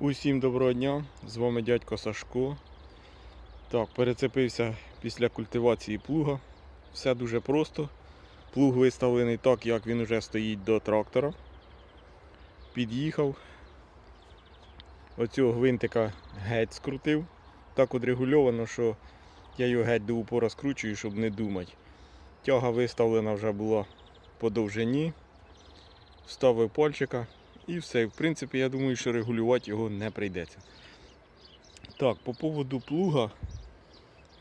Усім доброго дня, з вами дядько Сашко. Так, перецепився після культивації плуга. Все дуже просто. Плуг виставлений так, як він вже стоїть до трактора. Під'їхав. Оцього гвинтика геть скрутив. Так от регульовано, що я його геть до упора скручую, щоб не думати. Тяга виставлена вже була по довжині. Вставив пальчика. І все. В принципі, я думаю, що регулювати його не прийдеться. Так, по поводу плуга.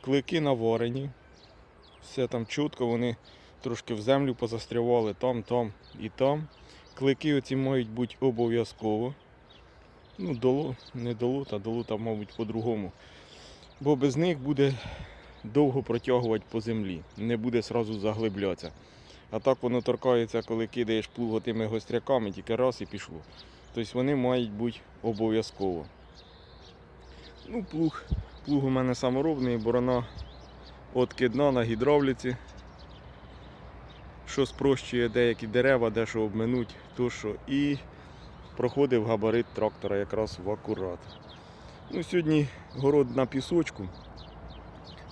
Клики наварені. Все там чітко, вони трошки в землю позастрявали там, там і там. Клики оці мають бути обов'язково. Ну, доло, не долут, а долута, мабуть, по-другому. Бо без них буде довго протягувати по землі. Не буде сразу заглиблятися. А так воно торкається, коли кидаєш плуг тими гостряками, тільки раз і пішло. Тобто вони мають бути обов'язково. Ну, плуг, плуг у мене саморобний, борона откидна на гідравліці. Що спрощує деякі дерева, де що обминуть, то що. І проходив габарит трактора якраз в акурат. Ну, сьогодні город на пісочку.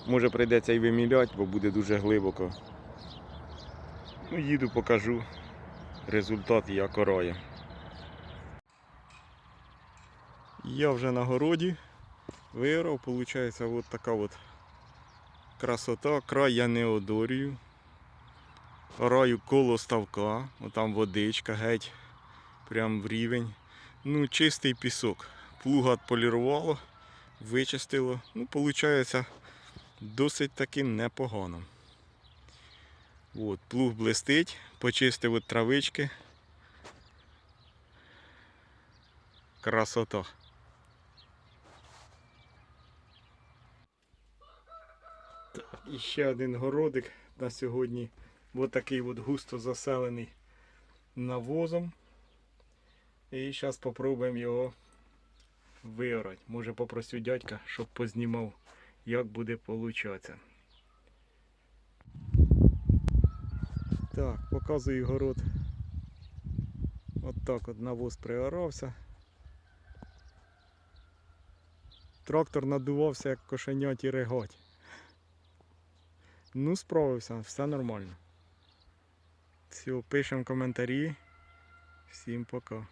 Може прийдеться і виміляти, бо буде дуже глибоко. Ну, їду, покажу результат, як орає. Я вже на городі вирав, виходить, от така от красота. Край я не одорюю. Ораю коло ставка, отам водичка геть, прям в рівень. Ну, чистий пісок. Плуга полірувало, вичистило. Ну, виходить, досить таки непогано. От, плуг блистить, почистив от травички. Красота. І ще один городик на сьогодні. Ось такий от густо заселений навозом. І зараз спробуємо його виорати. Може попросю дядька, щоб познімав, як буде получатися. Так, показую город. От так от навоз приорався. Трактор надувався як кошеняті реготь. Ну, справився, все нормально. Все, пишемо коментарі. Всім пока.